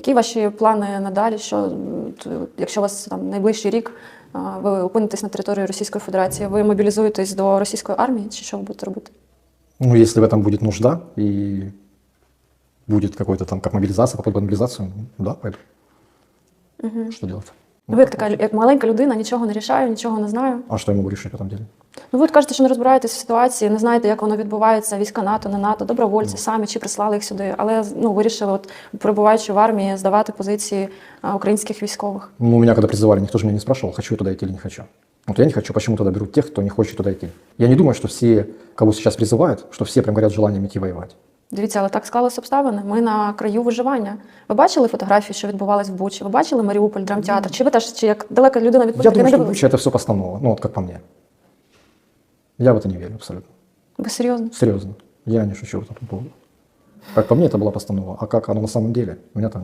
Які ваші плани надалі? Що якщо у вас там найближчий рік ви опинитесь на території Російської Федерації, ви мобілізуєтесь до російської армії, чи що ви будете робити? Ну, если в этом будет нужда и будет какой-то там, как мобилизация, под мобилизацию, ну, да, пойду. Что делать? Ну, Ви як така як маленька людина, нічого не рішаю, нічого не знаю. А что я могу решить в этом деле? Ну, ви от кажете, що не розбираєтесь в ситуації, не знаєте, як воно відбувається, війська НАТО, не НАТО, добровольці самі чи прислали їх сюди, але ну вирішили, от перебуваючи в армії, здавати позиції а, українських військових. Ну, меня когда призывали, никто же меня не спрашивал, хочу я туда идти или не хочу. Вот я не хочу, почему туда берут тех, кто не хочет туда идти. Я не думаю, что все, кого сейчас призывают, что все прям горят желанием идти воевать. Дивіться, але так склалися обставини. Ми на краю виживання. Ви бачили фотографії, що відбувалось в Бучі? Ви бачили Маріуполь, драмтеатр? Чи ви теж чи як далека людина від Я політики думаю, не что дивилися? Буча это все постанова, ну вот как по мне. Я в это не верю абсолютно. Ви серйозно? Серьезно. Я не шучу по этому поводу. Как по мне, это была постанова. А как оно на самом деле, меня там нет.